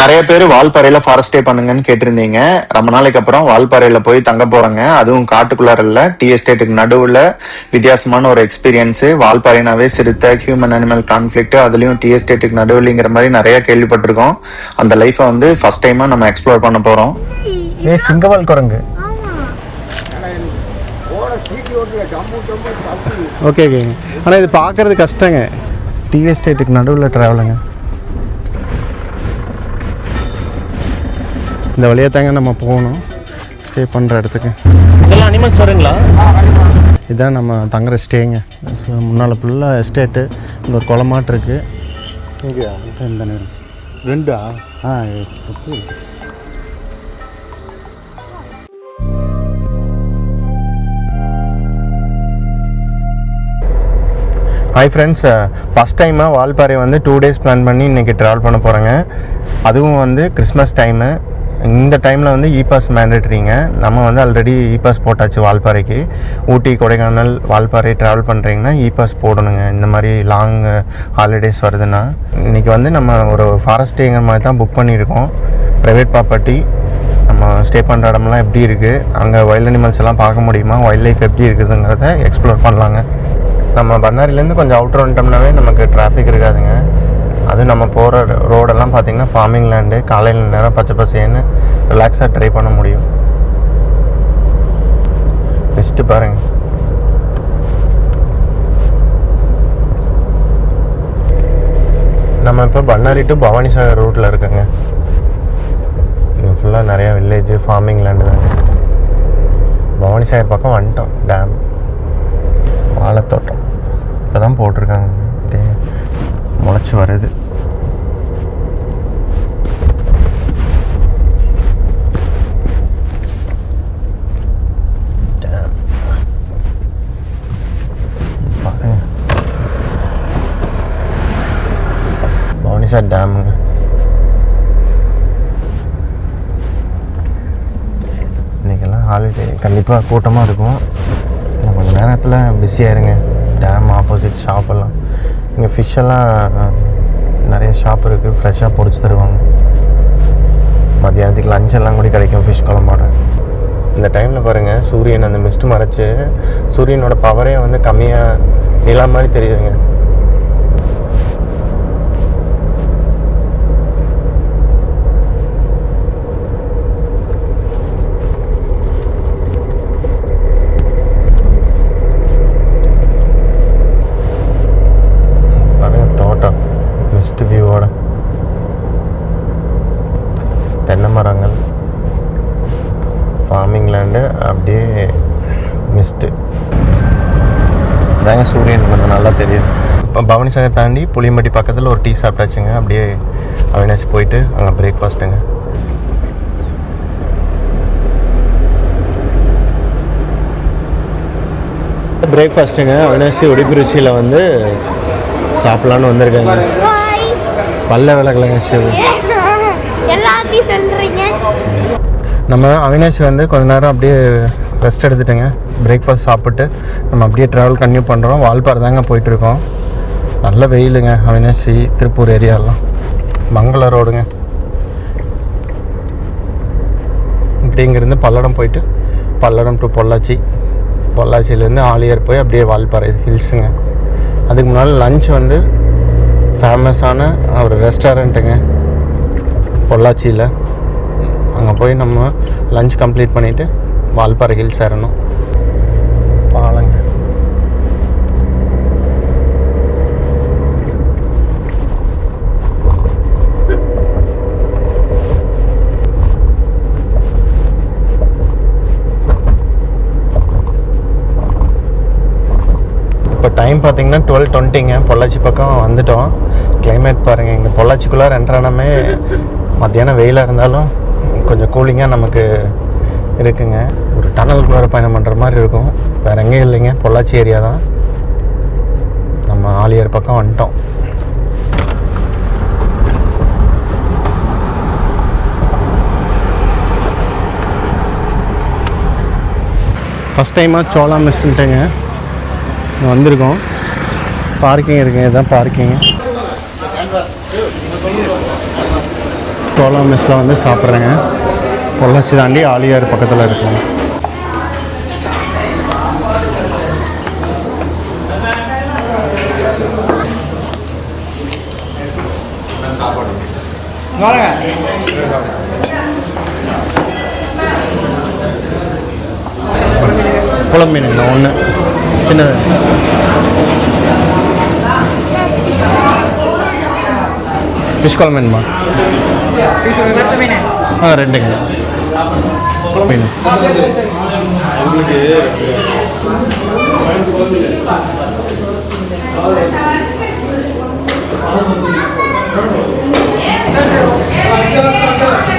நிறைய பேர் வால்பாறையில forest stay பண்ணுங்கன்னு கேட்டிருந்தீங்க. ரொம்ப நாளைக்கு அப்புறம் வால்பாறையில போய் தங்க போறேங்க. அதுவும் காட்டுக்குள்ளார இல்ல டி எஸ்டேட்டுக்கு நடுவுல வித்தியாசமான ஒரு எக்ஸ்பீரியன்ஸ் வால்பாறைனாவே சிறுத்தை ஹியூமன் அனிமல் கான்ஃபிளிக்ட் அதுலயும் டி எஸ்டேட்டுக்கு நடுவுலங்கிற மாதிரி நிறைய கேள்விப்பட்டிருக்கோம். அந்த லைஃபை வந்து ஃபர்ஸ்ட் டைமா நம்ம எக்ஸ்ப்ளோர் பண்ண போறோம். ஏ சிங்கவால் குரங்கு. ஓகே ஓகேங்க ஆனால் இது பார்க்கறது கஷ்டங்க. டி எஸ்டேட்டுக்கு நடுவில் ட்ராவலுங்க இந்த வழியாக தாங்க நம்ம போகணும். ஸ்டே பண்ணுற இடத்துக்கு. இதெல்லாம் அனிமல்ஸ் வருங்களா? இதான் நம்ம தங்குற ஸ்டேங்க முன்னால் ஃபுல்லாக எஸ்டேட்டு இங்கே ஒரு குளமாட்டு இருக்குது இங்கே இந்த நேரம். ரெண்டா? ஆ ஹாய் ஃப்ரெண்ட்ஸ் ஃபஸ்ட் டைமாக வால்பாறை வந்து டூ டேஸ் பிளான் பண்ணி இன்றைக்கி ட்ராவல் பண்ண போகிறேங்க அதுவும் வந்து கிறிஸ்மஸ் டைமு இந்த டைமில் வந்து இ பாஸ் மேண்டட்ரிங்க நம்ம வந்து ஆல்ரெடி இ பாஸ் போட்டாச்சு வால்பாறைக்கு. ஊட்டி கொடைக்கானல் வால்பாறை ட்ராவல் பண்ணுறீங்கன்னா இ பாஸ் போடணுங்க. இந்த மாதிரி லாங் ஹாலிடேஸ் வருதுன்னா. இன்றைக்கி வந்து நம்ம ஒரு ஃபாரஸ்டேங்கிற மாதிரி தான் புக் பண்ணியிருக்கோம். ப்ரைவேட் ப்ராப்பர்ட்டி நம்ம ஸ்டே பண்ணுற இடம்லாம் எப்படி இருக்குது அங்கே வைல்ட் அனிமல்ஸ் எல்லாம் பார்க்க முடியுமா? வைல்ட் லைஃப் எப்படி இருக்குதுங்கிறத எக்ஸ்ப்ளோர் பண்ணலாங்க. நம்ம பண்ணாரிலேருந்து கொஞ்சம் அவுட்டர் வந்துட்டோம்னாவே நமக்கு டிராஃபிக் இருக்காதுங்க. அதுவும் நம்ம போகிற ரோடெல்லாம் பார்த்திங்கன்னா ஃபார்மிங் லேண்டு காலையில் நேரம் பச்சை பசேன்னு ரிலாக்ஸாக ட்ரை பண்ண முடியும். பெஸ்ட்டு பாருங்க. நம்ம இப்போ பண்ணாரி டு பவானி சாகர் ரூட்டில் இருக்கோங்க. இங்கே ஃபுல்லாக நிறையா வில்லேஜ் ஃபார்மிங் லேண்டு தாங்க. பவானி சாகர் பக்கம் வந்துட்டோம் டேம் வாழைத்தோட்டம். இப்போ தான் போட்டிருக்காங்க. முளைச்சி வருது. Damn. டேமுங்க. இன்றைக்கெல்லாம் ஹாலிடே கண்டிப்பாக கூட்டமாக இருக்கும். கொஞ்சம் நேரத்தில் பிஸியாக இருங்க டேம் ஆப்போசிட் ஷாப்பெல்லாம் இங்கே ஃபிஷ்ஷெல்லாம் நிறைய ஷாப் இருக்குது ஃப்ரெஷ்ஷாக பொறிச்சு தருவாங்க. மத்தியானத்துக்கு லஞ்ச் எல்லாம் கூட கிடைக்கும் ஃபிஷ் குழம்போட. இந்த டைமில் பாருங்கள் சூரியன் அந்த மிஸ்ட் மறைச்சி சூரியனோட பவரே வந்து கம்மியாக நிலா மாதிரி தெரியுதுங்க பாருங்க தோட்டம் மிஸ்ட் வியூவோட தென்னை மரங்கள் ஃபார்மிங் லேண்டு அப்படியே மிஸ்ட்டு தாங்க சூரியன் கொஞ்சம் நல்லா தெரியுது. இப்போ பவானி சாகர் தாண்டி புளியம்பட்டி பக்கத்தில் ஒரு டீ சாப்பிட்டாச்சுங்க. அப்படியே அவினாசி போயிட்டு அங்கே பிரேக்ஃபாஸ்ட்டுங்க பிரேக்ஃபாஸ்ட்டுங்க அவினாசி ஒடிபிருச்சியில் வந்து சாப்பிட்லான்னு வந்திருக்காங்க. பல்ல விளக்கலைங்க சிவ. எல்லாத்தையும் சொல்றீங்க. நம்ம அவினாஷ் வந்து கொஞ்ச நேரம் அப்படியே ரெஸ்ட் எடுத்துட்டேங்க. பிரேக்ஃபாஸ்ட் சாப்பிட்டு நம்ம அப்படியே ட்ராவல் கன்டினியூ பண்ணுறோம் வால்பாறை தாங்க போயிட்டுருக்கோம். நல்ல வெயிலுங்க. அவினாசி திருப்பூர் ஏரியாலாம் மங்கள ரோடுங்க. இப்படி இங்கேருந்து பல்லடம் போயிட்டு பல்லடம் டு பொள்ளாச்சி. பொள்ளாச்சியிலேருந்து ஆலியர் போய் அப்படியே வால்பாறை ஹில்ஸுங்க. அதுக்கு முன்னால் லஞ்ச் வந்து ஃபேமஸான ஒரு ரெஸ்டாரண்ட்டுங்க பொள்ளாச்சியில். அங்கே போய் நம்ம லஞ்ச் கம்ப்ளீட் பண்ணிவிட்டு வால்பாறை ஹில்ஸ் ஏறணும் பாலங்க இப்போ டைம் பார்த்தீங்கன்னா டுவெல் டுவெண்ட்டிங்க பொள்ளாச்சி பக்கம் வந்துட்டோம். கிளைமேட் பாருங்கள் இங்கே பொள்ளாச்சிக்குள்ளே என்ட்ரானமே மத்தியானம் வெயிலாக இருந்தாலும் கொஞ்சம் கூலிங்காக நமக்கு இருக்குங்க. ஒரு டனலுக்குள்ளார பயணம் பண்ணுற மாதிரி இருக்கும். வேறு எங்கேயும் இல்லைங்க. பொள்ளாச்சி ஏரியா தான். நம்ம ஆலியார் பக்கம் வந்துட்டோம். ஃபஸ்ட் டைமாக சோளா மிஸ்ன்ட்டுங்க வந்திருக்கோம். பார்க்கிங் இருக்குங்க இதுதான் பார்க்கிங் கோலா மெஸ்ஸில் வந்து சாப்பிட்றேங்க. பொள்ளாச்சி தாண்டி ஆலியார் பக்கத்தில் இருக்கும். குழம்பு மீனுங்களா? ஒன்று சின்னது. ஃபிஷ் குழம்பு வேணுமா ஆ ரெண்டுங்க. மீன்.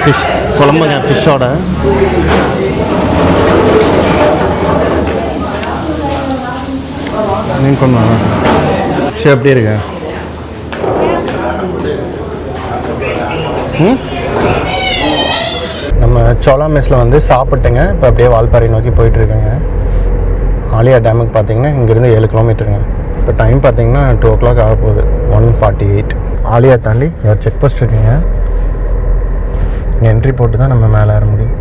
ஃபிஷ் குழம்புங்க ஃபிஷ்ஷோட மீன் குழம்பு சரி எப்படி இருக்க ம்? நம்ம சோலா மெஸ்ஸில் வந்து சாப்பிட்டுங்க. இப்போ அப்படியே வால்பாறை நோக்கி போயிட்டுருக்கேங்க. ஆலியா டேமுக்கு பார்த்தீங்கன்னா இங்கேருந்து ஏழு கிலோமீட்டருங்க. இப்போ டைம் பார்த்தீங்கன்னா டூ ஓ கிளாக் ஆக போகுது. ஒன் ஃபார்ட்டி எயிட் ஆலியா தாண்டி செக் போஸ்ட் இருக்குங்க. என்ட்ரி போட்டு தான் நம்ம மேலே ஏற முடியும்.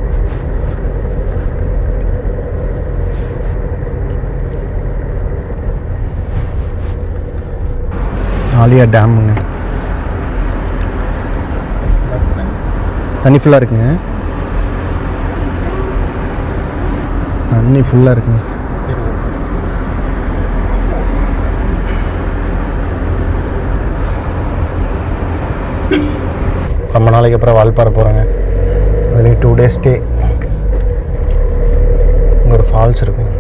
ஆலியா டேமுங்க தண்ணி ஃபுல்லாக இருக்குங்க. தண்ணி ஃபுல்லாக இருக்குங்க. ரொம்ப நாளைக்கு அப்புறம் வால்பாறை போகிறோங்க அதுலேயும் டூ டேஸ் ஸ்டே இங்கே ஒரு ஃபால்ஸ் இருக்கும்.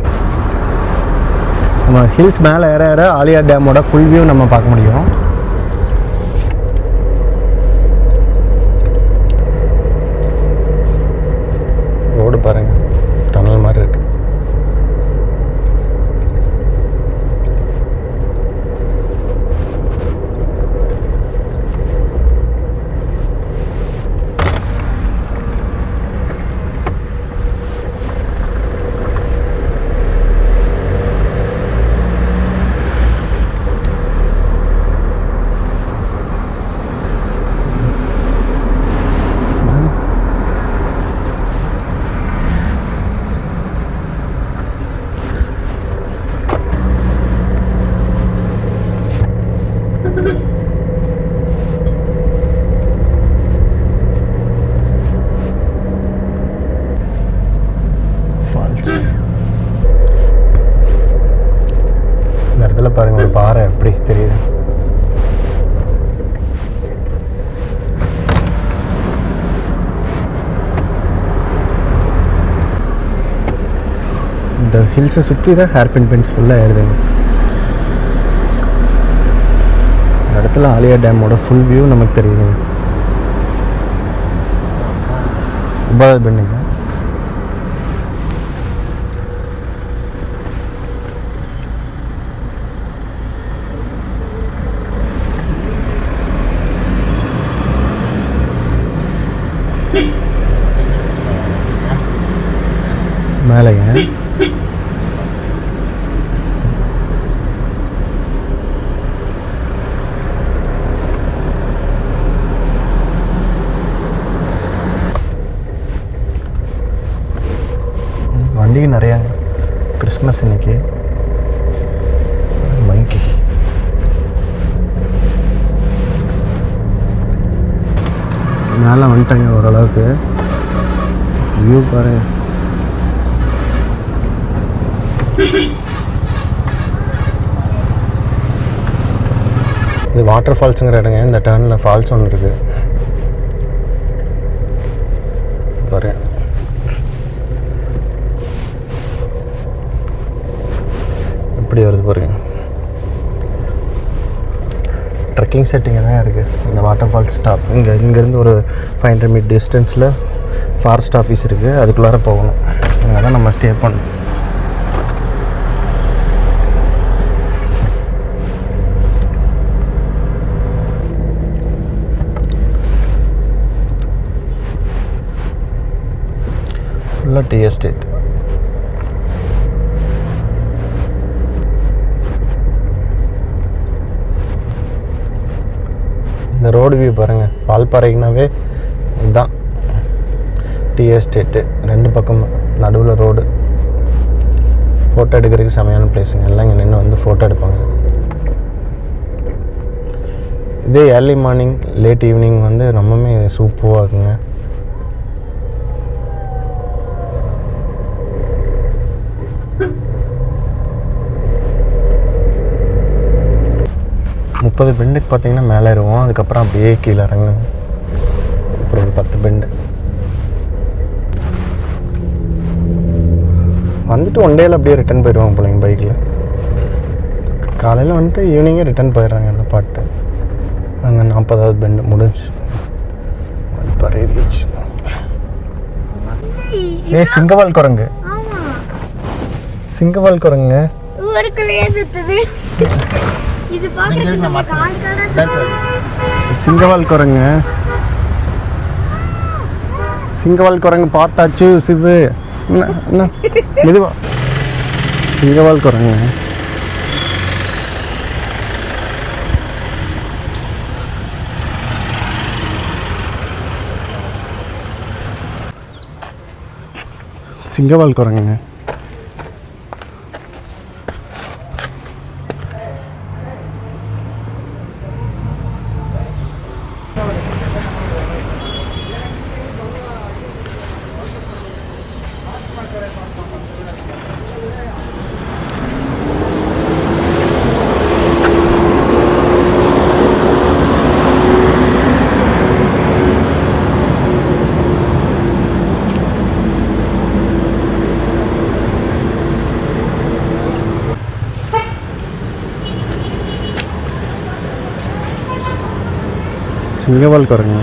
நம்ம ஹில்ஸ் மேலே ஏற ஏற ஆலியா டேமோட ஃபுல் வியூ நம்ம பார்க்க முடியும் ரோடு பாருங்க டனல் மாதிரி இருக்கு ஃபால்ஸ் இந்த இடத்துல பாருங்க ஒரு பாறை எப்படி தெரியுது இந்த ஹில்ஸை சுற்றி தான் ஹேர்பின் பின்ஸ் ஃபுல்லாக ஏறுதுங்க. இந்த இடத்துல ஆலியா டேமோட ஃபுல் வியூ நமக்கு தெரியுதுங்க. ஒன்பதாவது பெண்ணுங்க மேலேங்க வண்டி நிறையா கிறிஸ்மஸ் இன்னைக்கு மங்கி மேலே வந்துட்டாங்க ஓரளவுக்கு. வியூ பாருங்க இது வாட்டர் ஃபால்ஸுங்கிற இடங்க. இந்த டேர்னில் ஃபால்ஸ் ஒன்று இருக்குது பாரு. எப்படி வருது பாருங்க. ட்ரெக்கிங் செட்டிங் தான் இருக்குது இந்த வாட்டர் ஃபால்ஸ் ஸ்டாப் இங்கே இங்கேருந்து ஒரு ஃபைவ் ஹண்ட்ரட் மீட் டிஸ்டன்ஸில் ஃபாரஸ்ட் ஆஃபீஸ் இருக்குது அதுக்குள்ளார போகணும். அங்கே தான் நம்ம ஸ்டே பண்ணணும் ஃபுல்லாக டீ எஸ்டேட் இந்த ரோடு வியூ பாருங்கள் வால்பாறைக்குனாவே இதுதான். டீ எஸ்டேட்டு ரெண்டு பக்கம் நடுவில் ரோடு ஃபோட்டோ எடுக்கிறதுக்கு செமையான பிளேஸுங்க எல்லாம் இங்கே நின்று வந்து ஃபோட்டோ எடுப்பாங்க. இதே ஏர்லி மார்னிங் லேட் ஈவினிங் வந்து ரொம்பவுமே சூப்பராக இருக்குங்க. முப்பது பெண்டுக்கு பார்த்தீங்கன்னா மேலே ஏறுவோம். அதுக்கப்புறம் அப்படியே கீழே இறங்கும் அப்புறம் ஒரு பத்து பெண்டு. வந்துட்டு ஒன் டேயில் அப்படியே ரிட்டர்ன் போயிடுவாங்க பிள்ளைங்க பைக்கில் காலையில் வந்துட்டு ஈவினிங்கே ரிட்டர்ன் போயிடுறாங்க எல்லாம் பாட்டு. அங்கே நாற்பதாவது பெண்டு முடிஞ்சு. பறை பீச் ஏ சிங்கவால் குரங்கு. சிங்கவால் குரங்குங்க. சிங்கவால் குரங்கு. சிங்கவால் குரங்கு பார்த்தாச்சு சிவு. என்ன? மெதுவா. சிங்கவால் குரங்கு. சிங்கவால் குரங்குங்க. சிங்கவால் குரங்கு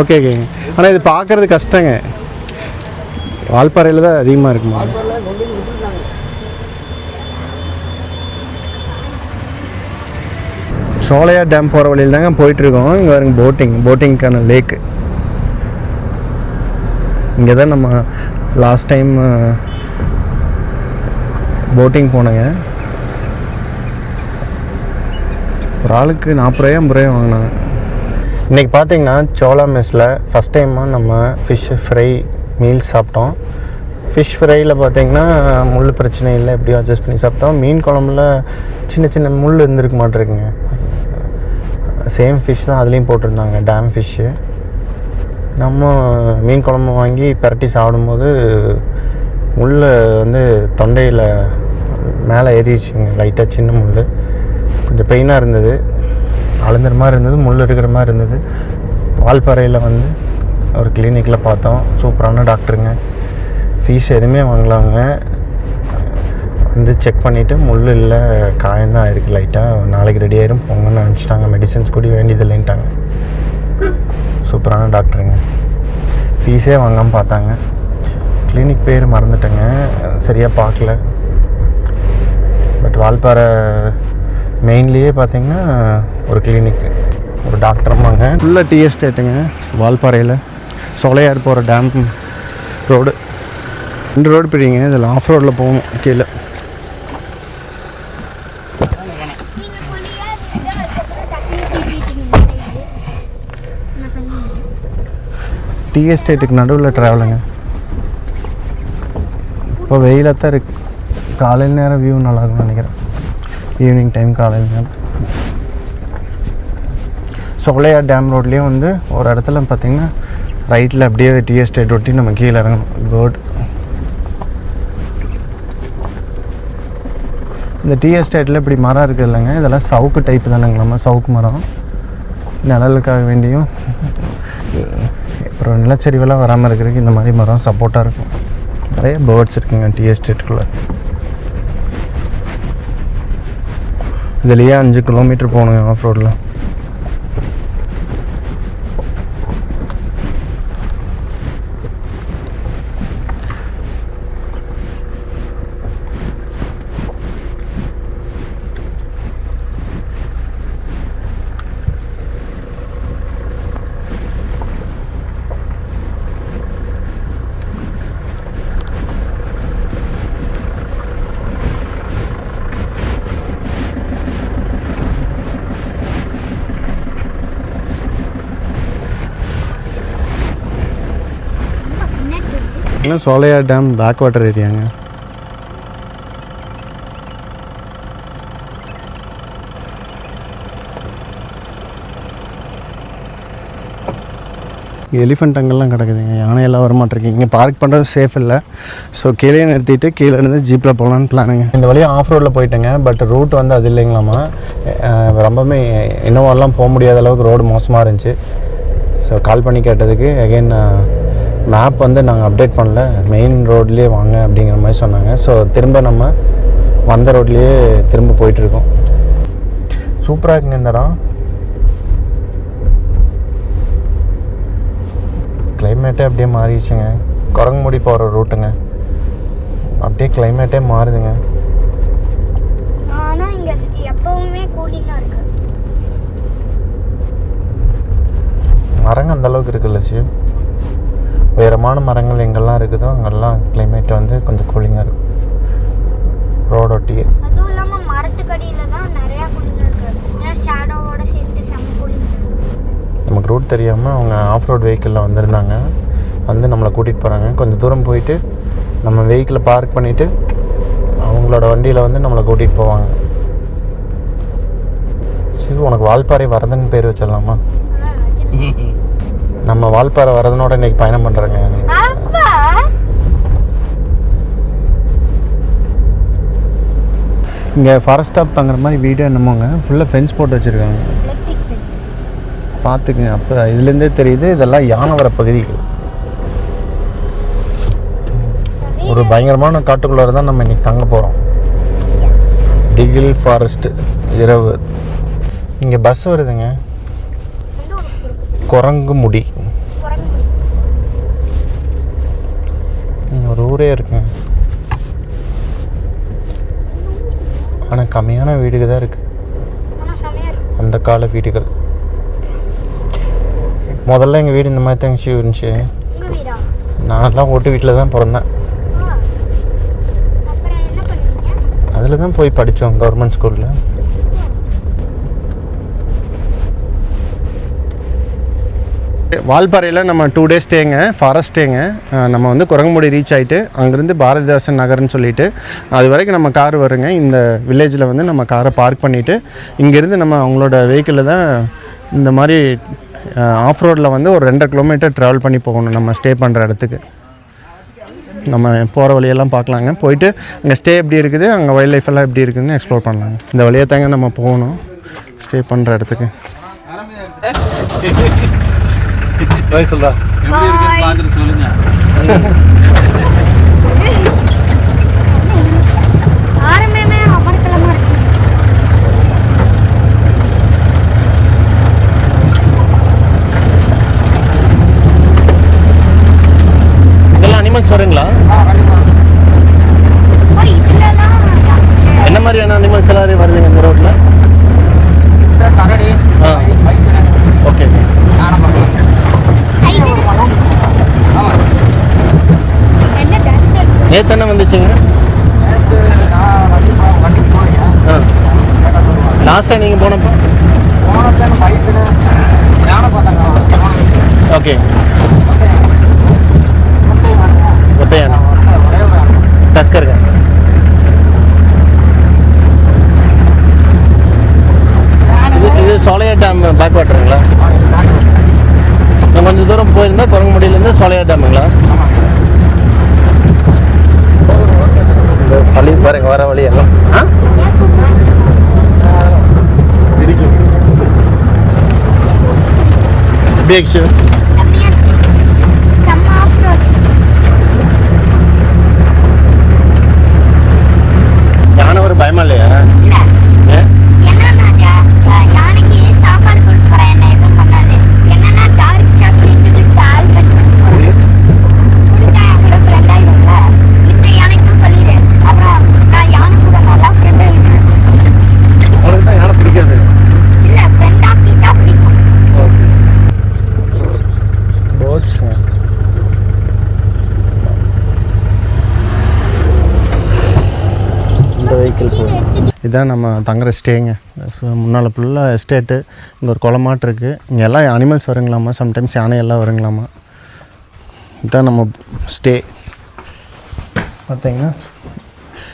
ஓகே ஓகேங்க ஆனால் இது பார்க்குறது கஷ்டங்க. வால்பாறையில் தான் அதிகமாக இருக்குமா? சோலையா டேம் போகிற வழியில் தாங்க போயிட்டுருக்கோம். இங்கே வருங்க போட்டிங் போட்டிங்க்கான லேக்கு இங்கே தான் நம்ம லாஸ்ட் டைம் போட்டிங் போனேங்க. ஒரு ஆளுக்கு நாற்பது ரூபாய் ஐம்பது ரூபாய் வாங்கினாங்க. இன்றைக்கி பார்த்தீங்கன்னா சோலா மெஸ்ஸில் ஃபஸ்ட் டைமாக நம்ம ஃபிஷ் ஃப்ரை மீல்ஸ் சாப்பிட்டோம். ஃபிஷ் ஃப்ரையில் பார்த்தீங்கன்னா முள் பிரச்சனை இல்லை. எப்படியும் அட்ஜஸ்ட் பண்ணி சாப்பிட்டோம். மீன் குழம்புல சின்ன சின்ன முள் இருந்திருக்க மாட்டிருக்குங்க. சேம் ஃபிஷ் தான் அதுலேயும் போட்டிருந்தாங்க டேம் ஃபிஷ்ஷு நம்ம மீன் குழம்பு வாங்கி பிரட்டி சாப்பிடும்போது முள் வந்து தொண்டையில் மேலே ஏறிடுச்சுங்க லைட்டாக சின்ன முள் கொஞ்சம் பெயினாக இருந்தது. அழுந்துற மாதிரி இருந்தது முள் இருக்கிற மாதிரி இருந்தது. வால்பாறையில் வந்து ஒரு கிளினிக்கில் பார்த்தோம். சூப்பரான டாக்டருங்க ஃபீஸ் எதுவுமே வாங்கலாங்க. வந்து செக் பண்ணிவிட்டு முள் இல்லை காயம்தான் இருக்குது லைட்டாக நாளைக்கு ரெடி ஆயிரும் போங்கன்னு அனுப்பிச்சிட்டாங்க மெடிசன்ஸ் கூட வேண்டியது இல்லைன்ட்டாங்க சூப்பரான டாக்டருங்க. ஃபீஸே வாங்காமல் பார்த்தாங்க. கிளினிக் பேர் மறந்துட்டேங்க. சரியாக பார்க்கல. பட் வால்பாறை மெயின்லேயே பார்த்தீங்கன்னா ஒரு கிளினிக் ஒரு டாக்டருமாங்க ஃபுல்லாக டீ எஸ்டேட்டுங்க வால்பாறையில் சோலையார் போகிற டேம் ரோடு ரெண்டு ரோடு பிரிங்க இதில் ஆஃப் ரோடில் போகணும் கீழே நீங்க சொல்லியா அதுக்கப்புறம் டக்குனு தூக்கிட்டீங்க என்ன பண்ணீங்க டீ எஸ்டேட்டுக்கு நடுவில் ட்ராவலுங்க இப்போ வெயிலாக தான் இருக்கு. காலையில் நேரம் வியூ நல்லாயிருக்கும்னு நினைக்கிறேன். ஈவினிங் டைம் காலையில் நேரம். சோலையார் டேம் ரோட்லேயும் வந்து ஒரு இடத்துல பார்த்தீங்கன்னா ரைட்டில் அப்படியே டீ எஸ்டேட் ஒட்டி நம்ம கீழே இறங்கணும். குட் இந்த டீ எஸ்டேட்டில் இப்படி மரம் இருக்குது இல்லைங்க இதெல்லாம் சவுக்கு டைப் தானேங்களாம்மா சவுக்கு மரம். நிழலுக்காக வேண்டியும் அப்புறம் நிலச்சரிவெல்லாம் வராமல் இருக்கிறதுக்கு இந்த மாதிரி மரம் சப்போர்ட்டாக இருக்கும். நிறைய பேர்ட்ஸ் இருக்குங்க டி எஸ்டேட்டுக்குள்ளே இதுலேயே அஞ்சு கிலோமீட்டர் போகணுங்க ஆஃப் ரோடில் பார்த்தீங்கன்னா சோலையா டேம் பேக் வாட்டர் ஏரியாங்க. எலிஃபெண்ட் அங்கெல்லாம் கிடக்குதுங்க. யானையெல்லாம் வரமாட்டிருக்கு இங்கே பார்க் பண்ணுறது சேஃப் இல்லை. ஸோ கீழே நிறுத்திட்டு கீழே இருந்து ஜீப்பில் போகலான்னு பிளானுங்க இந்த வழியாக ஆஃப் ரோடில் போயிட்டேங்க. பட் ரூட் வந்து அது இல்லைங்களாமா? ரொம்பவுமே இன்னும் எல்லாம் போக முடியாத அளவுக்கு ரோடு மோசமாக இருந்துச்சு. ஸோ கால் பண்ணி கேட்டதுக்கு அகைன் மேப் வந்து நாங்கள் அப்டேட் பண்ணல. மெயின் ரோட்லேயே வாங்க அப்படிங்கிற மாதிரி சொன்னாங்க. ஸோ திரும்ப நம்ம வந்த ரோட்லேயே திரும்ப போயிட்டுருக்கோம் சூப்பராக இருக்குங்க இந்த இடம். கிளைமேட்டே அப்படியே மாறிடுச்சுங்க. குரங்குமுடி போகிற ரூட்டுங்க அப்படியே கிளைமேட்டே மாறுதுங்க. ஆனா இங்க எப்பவுமே கூலிங்கா இருக்கு. மரங்கள் அந்த அளவுக்கு இருக்குல்ல சிவ் உயரமான மரங்கள் எங்கெல்லாம் இருக்குதோ அங்கெல்லாம் கிளைமேட் வந்து கொஞ்சம் கூலிங்காக இருக்கும். ரோடொட்டியே அதுவும் இல்லாம மரத்துக்கடியில தான் நிறைய கூலிங்கா இருக்கு ஏன்னா ஷேடோவோட சேர்த்து செம்ம கூலிங் நமக்கு ரூட் தெரியாமல் அவங்க ஆஃப் ரோட் வெஹிக்கிளில் வந்திருந்தாங்க. வந்து நம்மளை கூட்டிகிட்டு போகிறாங்க கொஞ்சம் தூரம் போயிட்டு நம்ம வெஹிக்கிளை பார்க் பண்ணிவிட்டு அவங்களோட வண்டியில் வந்து நம்மளை கூட்டிகிட்டு போவாங்க. சிவ் உனக்கு வால்பாறை வரதன் பேர் வச்சிடலாமா. நம்ம வால்பாறை வரதனோட இன்னைக்கு பயணம் பண்ணுறேங்க அப்பா! இங்கே ஃபாரஸ்ட் ஸ்டாப் தங்குற மாதிரி வீடு என்னமோங்க? ஃபுல்லாக ஃபென்ஸ் போட்டு வச்சுருக்காங்க. எலக்ட்ரிக் ஃபென்ஸ் பார்த்துக்குங்க அப்போ இதுலேருந்தே தெரியுது இதெல்லாம் யானை வர பகுதிகள். ஒரு பயங்கரமான காட்டுக்குள்ளார தான் நம்ம இன்னைக்கு தங்க போகிறோம் திகில் ஃபாரஸ்ட் இரவு. இங்கே பஸ் வருதுங்க. குரங்கு முடி குரங்கு பிடிக்கும். இங்க ஒரு ஊரே இருக்குங்க ஆனால் கம்மியான வீடுக தான் இருக்குது அந்த கால வீடுகள். முதல்ல எங்கள் வீடு இந்த மாதிரி தான் இருந்துச்சு நான்லாம் ஓட்டு வீட்டில் தான் பிறந்தேன். அதில் தான் போய் படித்தோம் கவர்மெண்ட் ஸ்கூலில் வால்பாறையில் நம்ம டூ டேஸ் ஸ்டேங்க ஃபாரஸ்ட் ஸ்டேங்க நம்ம வந்து குரங்குமுடி ரீச் ஆகிட்டு அங்கேருந்து பாரதிதாசன் நகர்னு சொல்லிட்டு அது வரைக்கும் நம்ம கார் வருங்க. இந்த வில்லேஜில் வந்து நம்ம காரை பார்க் பண்ணிவிட்டு இங்கேருந்து நம்ம அவங்களோட வெஹிக்கிளில் தான் இந்த மாதிரி ஆஃப் ரோடில் வந்து ஒரு ரெண்டரை கிலோமீட்டர் ட்ராவல் பண்ணி போகணும் நம்ம ஸ்டே பண்ணுற இடத்துக்கு. நம்ம போகிற வழியெல்லாம் பார்க்கலாங்க. போயிட்டு அங்கே ஸ்டே எப்படி இருக்குது அங்கே வைல்ட் லைஃப் எல்லாம் எப்படி இருக்குதுன்னு எக்ஸ்ப்ளோர் பண்ணலாங்க. இந்த வழியாக தாங்க நம்ம போகணும் ஸ்டே பண்ணுற இடத்துக்கு. சொல்கிறா ஆரம்பமே அமர்க்கலமா இருக்கு இதெல்லாம் அனிமல்ஸ் வருங்களா ஓ இதுலலாம் என்ன மாதிரியான அனிமல்ஸ் எல்லாம் வருதுங்க இந்த ரோட்டில் கரடி ஆ மைசூர் ஓகே யானை பார்க்கலாம் ஆமாம் என்ன டஸ்ட் இருக்கு நேற்று என்ன வந்துச்சுங்க? நேற்று லாஸ்ட்டாக நீங்கள் போனப்போ? போன ஓகே ஒத்தை யானை. ஒத்தையான. டஸ்கருங்க. இது இது சோலையா டேம் பேக் வாட்டருங்களா நான் கொஞ்சம் தூரம் போயிருந்தா குரங்குமுடியிலேருந்து சோலையா டேமுங்களா வழி பாருங்க வர வழி எல்லாம். எப்படி ஆச்சு செம்மையா இருக்கு செம்ம ஆஃப் ரோட் யானை ஒரு பயமா இல்லையா இல்ல ஏன் என்னன்னா யா- யானைக்கு சாப்பாடு கொடுக்குறேன் என்ன எதுவும் பண்ணாது என்னன்னா டார்க் சாக்லேட் டால் பண்ணி கொடுத்தா என் கூட ஃப்ரெண்ட் ஆயிடும்ல மித்த யானைக்கும் சொல்லிடு அப்புறம் நான் யானை கூட நல்லா ஃப்ரெண்ட் ஆயிடுவேன் உனக்கு தான் யானை பிடிக்காது இல்ல ஃப்ரெண்ட் ஆக்கிட்டா பிடிக்கும் போட்ஸுங்க இந்த வெஹிக்கிள் இதுதான் நம்ம தங்குற ஸ்டேங்க ஸோ முன்னால் ஃபுல்லாக எஸ்டேட்டு இங்கே ஒரு குளமாட்டு இருக்குது இங்கே எல்லாம் அனிமல்ஸ் வருங்களாமா? சம்டைம்ஸ் யானை எல்லாம் வருங்களாமா? இதுதான் நம்ம ஸ்டே பார்த்தீங்கன்னா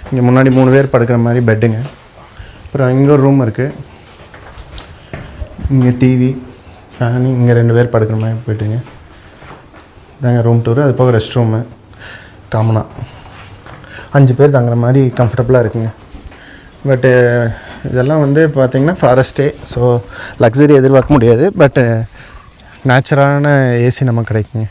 இங்கே முன்னாடி மூணு பேர் படுக்கிற மாதிரி பெட்டுங்க அப்புறம் இங்கே ஒரு ரூம் இருக்குது இங்கே டிவி ஃபேனு இங்கே ரெண்டு பேர் படுக்கிற மாதிரி போயிட்டுங்க. இதாங்க ரூம் டூரு அது போக ரெஸ்ட் ரூமு காமனாக அஞ்சு பேர் தங்குற மாதிரி கம்ஃபர்டபுளாக இருக்குங்க. பட்டு uh, இதெல்லாம் வந்து பார்த்திங்கன்னா ஃபாரஸ்ட்டே ஸோ லக்ஸரி எதிர்பார்க்க முடியாது. பட்டு நேச்சுரலான ஏசி நமக்கு கிடைக்குங்க.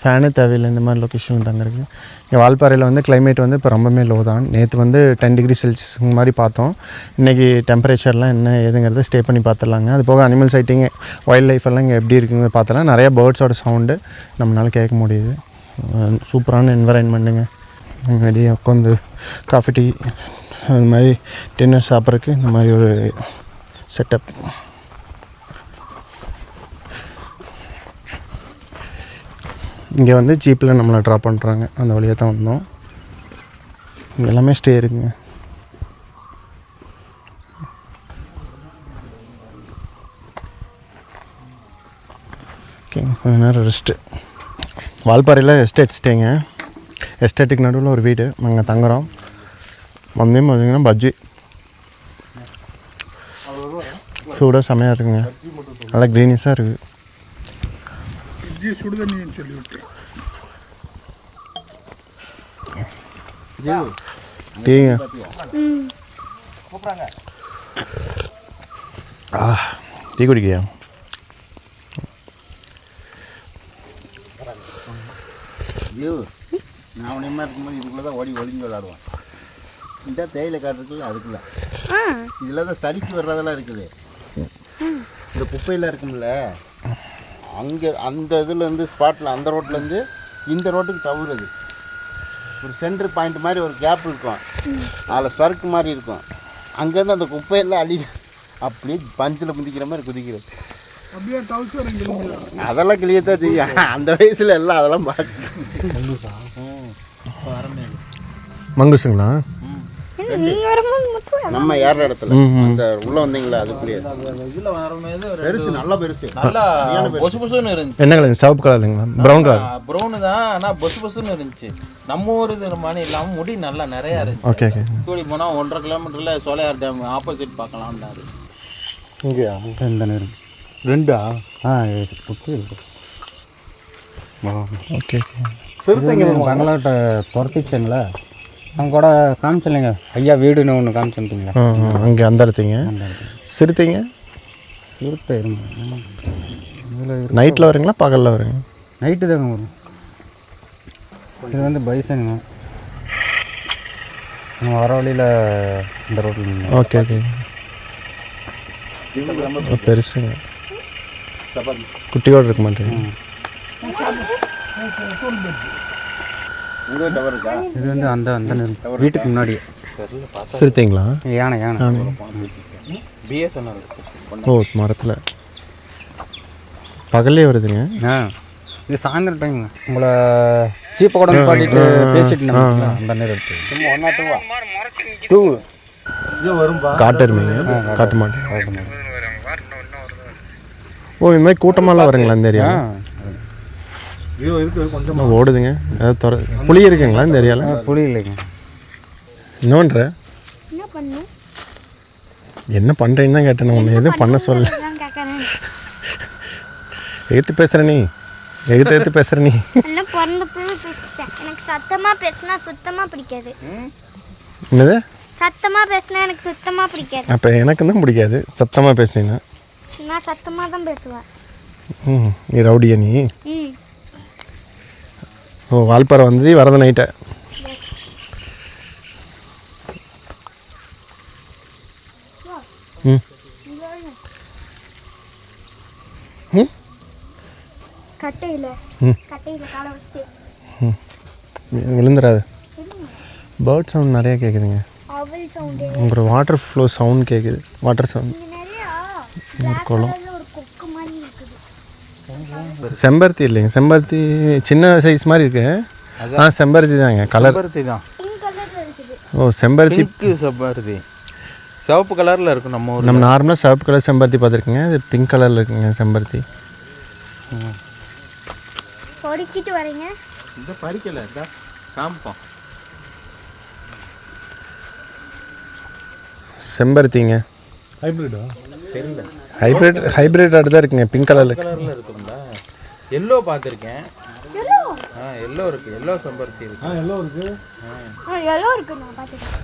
ஃபேனு தேவையில்லை. இந்த மாதிரி லொக்கேஷன் தங்குறதுக்கு இங்கே வால்பாறையில் வந்து கிளைமேட் வந்து இப்போ ரொம்பவுமே லோ தான். நேற்று வந்து டென் டிகிரி செல்சியஸ் மாதிரி பார்த்தோம். இன்றைக்கி டெம்பரேச்சர்லாம் என்ன ஏதுங்கிறத ஸ்டே பண்ணி பார்த்துடலாங்க. அது போக அனிமல் சைட்டிங் வைல்ட் லைஃப் எல்லாம் இங்கே எப்படி இருக்குங்க பார்த்தலாம் நிறையா பேர்ட்ஸோட சவுண்டு நம்மளால் கேட்க முடியுது. சூப்பரான என்வரான்மெண்ட்டுங்க வெளியே உட்காந்து காஃபி டீ அது மாதிரி டின்னர் சாப்பிட்றதுக்கு இந்த மாதிரி ஒரு செட்டப் இங்கே வந்து ஜீப்பில் நம்மளை ட்ராப் பண்ணுறாங்க அந்த வழியாக தான் வந்தோம். இங்கே எல்லாமே ஸ்டே இருக்குங்க. ஓகேங்க கொஞ்ச நேரம் ரெஸ்ட்டு வால்பாறையில் எஸ்டேட் ஸ்டேங்க எஸ்டேட்டுக்கு நடுவில் ஒரு வீடு. நாங்கள் தங்குறோம். வந்தே பார்த்தீங்கன்னா பஜ்ஜி. சூடாக செமையாக இருக்குங்க. நல்லா க்ரீனிஷாக இருக்குது டீங்க. ஆ டீ குடிக்கியா ஐயோ அவனையமா இருக்கும்போது இதுக்குள்ளே தான் ஓடி ஒளிஞ்சு விளாடுவான் இந்த தேயிலை காட்டுறதுக்குள்ள அதுக்குள்ள. ஆ. இதில் தான் சளிக்கு வர்றதெல்லாம் இருக்குது. இந்த குப்பையெல்லாம் இருக்கும்ல அங்கே அந்த இதுலேருந்து ஸ்பாட்டில் அந்த ரோட்லேருந்து இந்த ரோட்டுக்கு தவறுது. ஒரு சென்டர் பாயிண்ட் மாதிரி ஒரு கேப் இருக்கும். அதில் சறுக்கு மாதிரி இருக்கும். அங்கேருந்து அந்த குப்பையெல்லாம் அள்ளி அப்படியே பஞ்சில் முந்திக்கிற மாதிரி குதிக்கிறது. அதெல்லாம் கிளியத்தான் செய்யும் அந்த வயசுல எல்லாம் அதெல்லாம் பார்க்க மட்டும் நம்ம ஏற இடத்துல. அந்த உள்ள வந்தீங்களா? அதுக்குள்ளேயே பெருசு நல்லா பெருசு. நல்லா பொசு பொசுன்னு இருந்துச்சு. என்ன கலர்? சிவப்பு கலர் இல்லைங்களா? Brown colour. ப்ரௌனு தான் ஆனால் பொசு பொசுன்னு இருந்துச்சு. நம்ம ஊர் இது மாதிரி இல்லாமல் முடி நல்லா நிறையா இருந்துச்சு. ஓகே ஓகே தூத்துக்குடி போனால் ஒன்றரை கிலோமீட்டரில் சோலையார் டேம் ஆப்போசிட் பார்க்கலாம்னாரு இங்கேயா? இந்த நேரம்? ரெண்டா? ஆ ஓகே. ஓகே பங்களாட்ட துரத்திச்சேங்களா அவங்க கூட காமிச்சில்லைங்க ஐயா வீடுன்னு ஒன்று காமிச்சுட்டீங்களா அங்கே அந்த இடத்துங்க. சிறுத்தைங்க? இருத்த இருங்க. இதில் நைட்டில் வரீங்களா? பகலில் வரீங்க நைட்டு தாங்க வரும். இது வந்து பைசனுங்க. நம்ம வர வழியில் இந்த ரோட்டில் ஓகே ஓகே. பெருசுங்க. குட்டியோடு இருக்க மாட்டேங்க உங்க டவர் இருக்கா? இது வந்து அந்த அந்த வீட்டுக்கு முன்னாடி சிறுத்தைங்களா யானை யானை. பிஎஸ்என்எல் ஓ மரத்தில். பகல்லே வருதுங்க. ஆ. இது சாயந்தரம் டைமுங்க உங்களை ஜீப்பை கூட பாட்டிட்டு பேசிட்டு அந்த நேரம் சும்மா ஒன்னா டூவா டூ காட்டு. எருமைங்க காட்டு மாட்டேன். ஓ இந்த மாதிரி கூட்டமாலாம் வருங்களா இந்த ஏரியா ஓடுதுங்க. ஏதாவது துற புளி இருக்குங்களா இந்த ஏரியாவில் புளி இல்லைங்க. என்ன பண்ணுற என்ன பண்ணுறேன்னு தான் கேட்டேன் உன்னை எதுவும் பண்ண சொல்ல எதிர்த்து பேசுகிற நீ. எதிர்த்து எதிர்த்து பேசுகிற நீ. எனக்கு சத்தமா பேசினா சுத்தமா பிடிக்காது. என்னது? சத்தமா பேசினா எனக்கு சுத்தமா பிடிக்காது. அப்போ எனக்கு தான் பிடிக்காது சத்தமாக பேசுனீங்கன்னா நான் சத்தமா தான் பேசுவேன். ம் நீ ரவுடியா நீ? ம். ஓ வால்பாறை வந்தது வரத நைட்டை ம். ம்? கட்டையில. ம். கட்டையில காலை வச்சுட்டு. விழுந்துடாது பேர்ட் சவுண்ட் நிறையா கேட்குதுங்க உங்களோட வாட்டர் ஃப்ளோ சவுண்ட் கேட்குது வாட்டர் சவுண்ட் குளம். ஒரு செம்பருத்தி இல்லைங்க. செம்பருத்தி சின்ன சைஸ் மாதிரி இருக்கு. ஆ செம்பருத்தி தாங்க கலர் செம்பருத்தி தான். ஓ செம்பருத்தி. செம்பருத்தி. சிவப்பு கலரில் இருக்கும் நம்ம நம்ம நார்மலாக சிவப்பு கலர் செம்பருத்தி பார்த்துருக்கீங்க. இது பிங்க் கலரில் இருக்குங்க செம்பருத்தி. பொடிச்சிட்டு வரீங்க? இந்த பறிக்கல இதா. காமிப்போம் செம்பருத்திங்க. ஹைப்ரிடா தெரியல. ஹைப்ரிட் ஹைப்ரிட் தான் இருக்குங்க பிங்க் கலரில் கலர்ல இருக்குங்களா எல்லோ பார்த்துருக்கேன். ஆ எல்லோ இருக்கு. எல்லோ செம்பருத்தி இருக்கு. ஆ எல்லாம் இருக்கு. எல்லோ இருக்கு நான் பார்த்துக்கிறேன்.